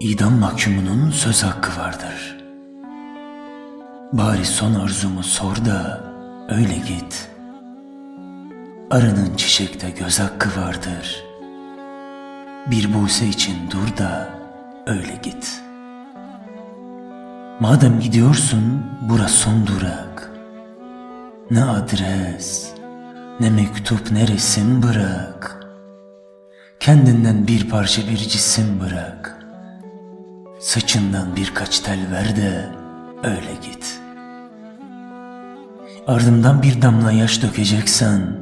idam mahkumunun söz hakkı vardır. Bari son arzumu sor da öyle git. Arının çiçekte göz hakkı vardır. Bir buse için dur da öyle git. Madem gidiyorsun burası son durak. Ne adres, ne mektup, ne resim bırak. Kendinden bir parça bir cisim bırak. Saçından birkaç tel ver de öyle git. Ardımdan bir damla yaş dökeceksen,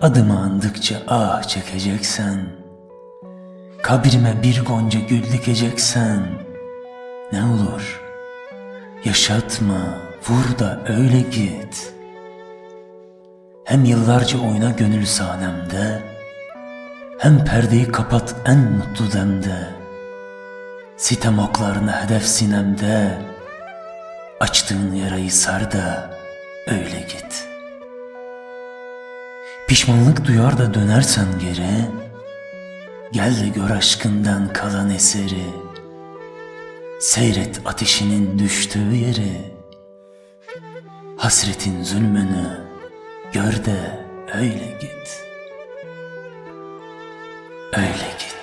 adımı andıkça ah çekeceksen, kabrime bir gonca gül dikeceksen, ne olur yaşatma, vur da öyle git. Hem yıllarca oyna gönül sahnemde, hem perdeyi kapat en mutlu demde. Sitem oklarına hedef sinemde, açtığın yarayı sar da öyle git. Pişmanlık duyar da dönersen geri, gel de gör aşkından kalan eseri. Seyret ateşinin düştüğü yeri, hasretin zulmünü gör de öyle git. Öyle git.